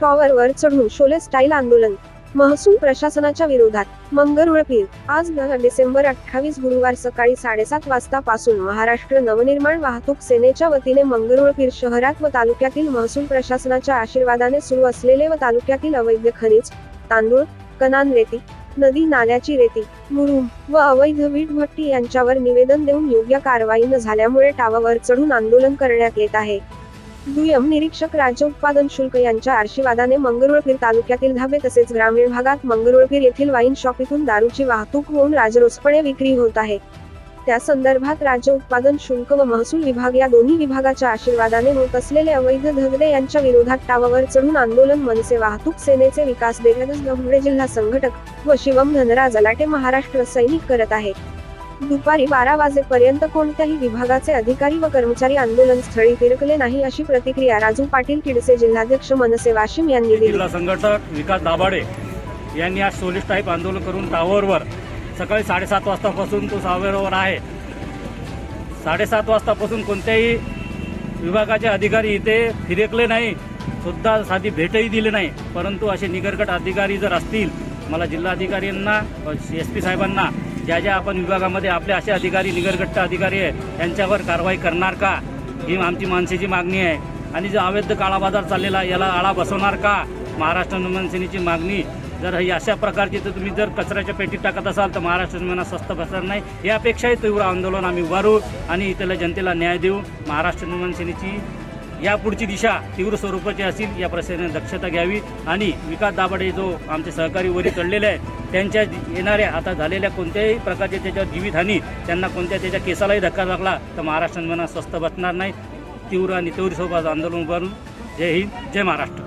टॉवरवर चढून शोले स्टाईल आंदोलन. महसूल प्रशासनाच्या विरोधात मंगरुळपीर आज डिसेंबर अठ्ठावीस गुरुवार सकाळी साडेसात वाजतापासून महाराष्ट्र नवनिर्माण वाहतूक सेनेच्या वतीने मंगरुळपीर शहरात व तालुक्यातील महसूल प्रशासनाच्या आशीर्वादाने सुरू असलेले व तालुक्यातील अवैध खनिज तांदूळ कनान रेती नदी नाल्याची रेती मुरुम व अवैध वीटभट्टी यांच्यावर निवेदन देऊन योग्य कारवाई न झाल्यामुळे टावावर चढून आंदोलन करण्यात येत आहे. दुय्यम निरीक्षक राज्य उत्पादन शुल्क यांच्या आशीर्वादाने मंगरुळपीर तालुक्यातील धाबे तसेच ग्रामीण भागात मंगरुळपीर येथील वाईन शॉपीतून दारूची वाहतूक होऊन राजरोसपणे विक्री होत आहे. त्या संदर्भात राज्य उत्पादन शुल्क व महसूल विभाग या दोन्ही विभागाच्या आशीर्वादाने होत असलेले अवैध धगडे यांच्या विरोधात टावावर चढून आंदोलन मनसे वाहतूक सेनेचे विकास देवदास गवळे जिल्हा संघटक व शिवम धनराज अलाटे महाराष्ट्र सैनिक करत आहे. दुपारी बारा वाजेपर्यंत कोणत्याही विभागाचे अधिकारी व कर्मचारी आंदोलन स्थळी फिरकले नाही अशी प्रतिक्रिया राजू पाटील किडसे जिल्हाध्यक्ष मनसे वाशिम यांनी दिली. जिल्हा संघटक विकास दाभाडे यांनी आज सोलिस टाईप आंदोलन करून टावरवर सकाळी साडेसात वाजतापासून तो सावेरवर आहे. साडेसात वाजतापासून कोणत्याही विभागाचे अधिकारी इथे फिरकले नाही सुद्धा साधी भेटही दिली नाही. परंतु असे निगरगट अधिकारी जर असतील मला जिल्हाधिकाऱ्यांना एस पी साहेबांना ज्या ज्या आपण विभागामध्ये आपले असे अधिकारी निगरगट्ट अधिकारी आहेत त्यांच्यावर कारवाई करणार का? ही आमची माणसेची मागणी आहे. आणि जो अवैध काळा बाजार चाललेला याला आळा बसवणार का? महाराष्ट्र निर्माण सेनेची मागणी. जर ही अशा प्रकारची तर तुम्ही जर कचऱ्याच्या पेटीत टाकत असाल तर महाराष्ट्र निर्माण स्वस्त बसणार नाही. यापेक्षाही तीव्र आंदोलन आम्ही उभारू आणि इथल्या जनतेला न्याय देऊ. महाराष्ट्र निर्माण सेनेची यापुढची दिशा तीव्र स्वरूपाची असेल या प्रश्नाने दक्षता घ्यावी आणि विकास दाभाडे जो आमचे सहकारी वरी चढलेले आहे त्यांच्या येणाऱ्या आता झालेल्या कोणत्याही प्रकारच्या त्याच्यावर जीवितहानी त्यांना कोणत्या त्याच्या केसालाही धक्का लागला तर महाराष्ट्रांना स्वस्त बसणार नाही. तीव्र आणि तीव्र स्वरूपाचं आंदोलन उभारून. जय हिंद जय महाराष्ट्र.